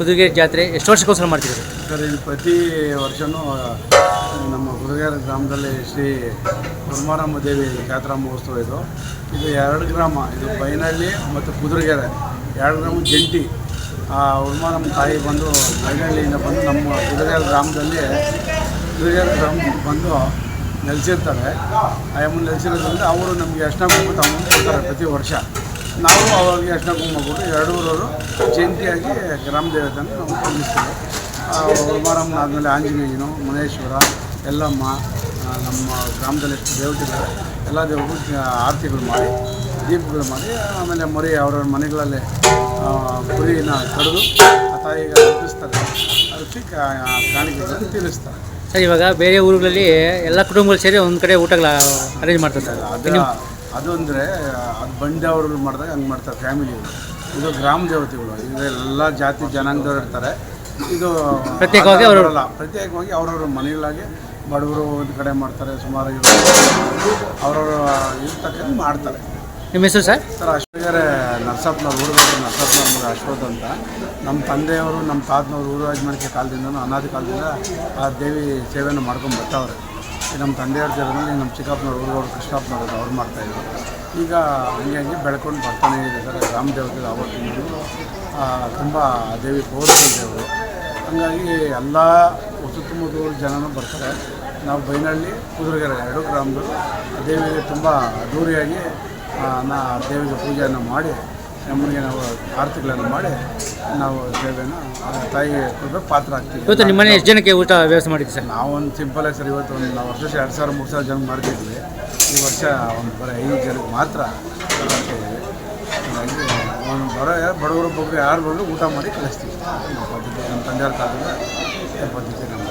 ಕುದುರೆ ಜಾತ್ರೆ, ಎಷ್ಟು ವರ್ಷಕ್ಕೋಸ್ಕರ ಮಾಡ್ತೀರಿ ಸರ್? ಸರ್ ಇದು ಪ್ರತಿ ವರ್ಷವೂ ನಮ್ಮ ಗುರುಗೇರ ಗ್ರಾಮದಲ್ಲಿ ಶ್ರೀ ಗುರುಮಾರಮ್ಮ ದೇವಿ ಜಾತ್ರಾ ಮಹೋತ್ಸವ ಇದು. ಇದು ಎರಡು ಗ್ರಾಮ, ಇದು ಬೈನಹಳ್ಳಿ ಮತ್ತು ಕುದುರೆಗೆರೆ. ಎರಡು ಗ್ರಾಮ ಜಂಟಿ. ಆ ಉರ್ಮಾರಮ್ಮ ತಾಯಿ ಬಂದು ಬೈನಹಳ್ಳಿಯಿಂದ ಬಂದು ನಮ್ಮ ಕುದುರೆಗೆರೆ ಗ್ರಾಮದಲ್ಲಿ, ಕುದುರೆಗೆರೆ ಗ್ರಾಮಕ್ಕೆ ಬಂದು ನೆಲೆಸಿರ್ತಾರೆ. ಆ, ಅಮ್ಮನ ನೆಲೆಸಿರೋದ್ರಿಂದ ಅವರು ನಮಗೆ ತಗೊಂಡು ಕೊಡ್ತಾರೆ ಪ್ರತಿ ವರ್ಷ. ನಾವು ಅವಾಗ ಅರ್ಶಿನ ಕುಂಕುಮ ಕೊಟ್ಟು ಎರಡೂರವರು ಜಂಟಿಯಾಗಿ ಗ್ರಾಮ ದೇವತೆಯನ್ನು ನಾವು ಪೂಜಿಸ್ತೀವಿ ಉರ್ಮಾರಮ್ಮನ ಆದಮೇಲೆ ಆಂಜನೇಯನು ಮುನೇಶ್ವರ ಎಲ್ಲಮ್ಮ ನಮ್ಮ ಗ್ರಾಮದಲ್ಲಿ ಎಷ್ಟು ದೇವತೆಗಳು ಎಲ್ಲ ದೇವರು ಆರತಿಗಳು ಮಾಡಿ ದೀಪಗಳು ಮಾಡಿ ಆಮೇಲೆ ಮರಿ ಅವ್ರವ್ರ ಮನೆಗಳಲ್ಲಿ ಆ, ಕುರಿನ ಕಡಿದು ಆ ತಾಯಿಗೆ ಅರ್ಪಿಸ್ತಾರೆ ಅದಕ್ಕೆ ಕಾಣಿಕೆಗಳನ್ನು ತಿಳಿಸ್ತಾರೆ. ಸರ್ ಇವಾಗ ಬೇರೆ ಊರುಗಳಲ್ಲಿ ಎಲ್ಲ ಕುಟುಂಬಗಳು ಸೇರಿ ಒಂದು ಕಡೆ ಊಟಗಳ ಅರೇಂಜ್ ಮಾಡ್ತಾರೆ ಸರ್ ಅದು ಅದು ಅಂದರೆ ಅದು ಬಂದವರು ಮಾಡಿದಾಗ ಹಂಗೆ ಮಾಡ್ತಾರೆ ಫ್ಯಾಮಿಲಿಯವರು ಇದು ಗ್ರಾಮ ದೇವತೆಗಳು ಇದು ಎಲ್ಲ ಜಾತಿ ಜನಾಂಗದವ್ರು ಇರ್ತಾರೆ. ಇದು ಪ್ರತ್ಯೇಕವಾಗಿ ಅವರಲ್ಲ. ಪ್ರತ್ಯೇಕವಾಗಿ ಅವ್ರವ್ರ ಮನೆಗಳಾಗಿ ಬಡವರು ಒಂದು ಕಡೆ ಮಾಡ್ತಾರೆ ಸುಮಾರು ಅವರವರು ಇರ್ತಕ್ಕಂಥ ಮಾಡ್ತಾರೆ. ನಿಮ್ಮ ಹೆಸರು ಸರ್? ಸರ್ ಅಶ್ವಗರೆ ನರಸಪ್ಪನವ್ರು ಊರುಗಡೆ ಅಂದರೆ ಅಶ್ವಥ್ ಅಂತ. ನಮ್ಮ ತಂದೆಯವರು ನಮ್ಮ ತಾತನವರು ಊರು ಮಾಡಿಕೆ ಕಾಲದಿಂದ ಅನಾದಿ ಕಾಲದಿಂದ ಆ ದೇವಿ ಸೇವೆಯನ್ನು ಮಾಡ್ಕೊಂಡು ಬರ್ತಾವ್ರೆ. ನಮ್ಮ ತಂದೆಯವ್ರ ಜರದಲ್ಲಿ ನಮ್ಮ ಚಿಕ್ಕಪ್ಪನವ್ರು, ಹುಡುಗರು ಕೃಷ್ಣಪ್ಪನವ್ರು ಅವ್ರು ಮಾಡ್ತಾಯಿದ್ರು ಈಗ ಹಂಗೆ ಹಂಗೆ ಬೆಳ್ಕೊಂಡು ಬರ್ತಾನೆ ಇದೆ ಸರ್ ಗ್ರಾಮ ದೇವತೆ ಅವತ್ತಿಂದಲೂ ತುಂಬ ದೇವಿ ಪೌರ್ಷಲ್ ದೇವರು ಹಂಗಾಗಿ ಎಲ್ಲ ಸುತ್ತಮುತ್ತಲ ಜನನೂ ಬರ್ತಾರೆ. ನಾವು ಬೈನಳ್ಳಿ ಕುದುರೆಗೆರೆ ಎರಡು ಗ್ರಾಮದವರು ಆ ದೇವಿಗೆ ತುಂಬ ಅದ್ದೂರಿಯಾಗಿ ನಾ ದೇವಿಗೆ ಪೂಜೆಯನ್ನು ಮಾಡಿ ನಮ್ಮನಿಗೆ ನಾವು ಆರತಿಗಳನ್ನು ಮಾಡಿ ನಾವು ಸೇವೆಯನ್ನು ಆ ತಾಯಿಗೆ ಕೊಡಬೇಕು ಪಾತ್ರ ಆಗ್ತೀವಿ ಇವತ್ತು ನಿಮ್ಮ ಮನೆ ಎಷ್ಟು ಜನಕ್ಕೆ ಊಟ ವ್ಯವಸ್ಥೆ ಮಾಡಿದ್ವಿ ಸರ್? ನಾವು ಒಂದು ಸಿಂಪಲ್ ಆಗಿ ಸರ್ ಇವತ್ತು ಒಂದು ನಾವು ವರ್ಷ ಎರಡು ಸಾವಿರ ಮೂರು ಸಾವಿರ ಜನ ಮಾಡ್ತಿದ್ವಿ. ಈ ವರ್ಷ ಒಂದು ಬರೀ ಐದು ಜನಕ್ಕೆ ಮಾತ್ರ ಹಾಗಾಗಿ ಒಂದು ಬರೋ ಯಾರು ಬಡವರು ಬಗ್ಗೆ ಯಾರು ಬಂದರೂ ಊಟ ಮಾಡಿ ಕಳಿಸ್ತೀವಿ. ನಮ್ಮ ಪದ್ಧತಿ ನಮ್ಮ ತಂದೆಯವ್ರ ಕಾಲದಿಂದ ಪದ್ಧತಿ ನಮ್ಮ